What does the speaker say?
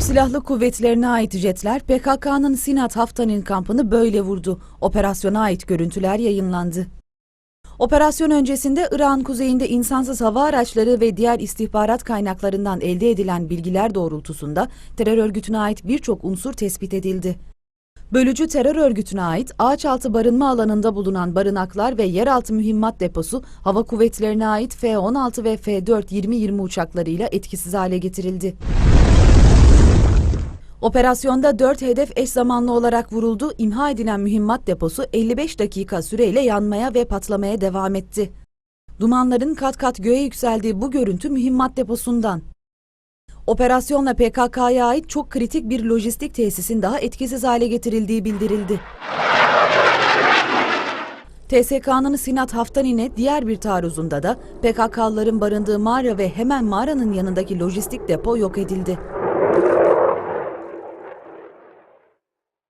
Türk Silahlı Kuvvetlerine ait jetler PKK'nın Sinat Haftanin kampını böyle vurdu. Operasyona ait görüntüler yayınlandı. Operasyon öncesinde Irak'ın kuzeyinde insansız hava araçları ve diğer istihbarat kaynaklarından elde edilen bilgiler doğrultusunda terör örgütüne ait birçok unsur tespit edildi. Bölücü terör örgütüne ait ağaçaltı barınma alanında bulunan barınaklar ve yeraltı mühimmat deposu hava kuvvetlerine ait F-16 ve F-4-20-20 uçaklarıyla etkisiz hale getirildi. Operasyonda 4 hedef eş zamanlı olarak vuruldu. İmha edilen mühimmat deposu 55 dakika süreyle yanmaya ve patlamaya devam etti. Dumanların kat kat göğe yükseldiği bu görüntü mühimmat deposundan. Operasyonla PKK'ya ait çok kritik bir lojistik tesisin daha etkisiz hale getirildiği bildirildi. TSK'nın Sinat Haftanin'e diğer bir taarruzunda da PKK'lıların barındığı mağara ve hemen mağaranın yanındaki lojistik depo yok edildi.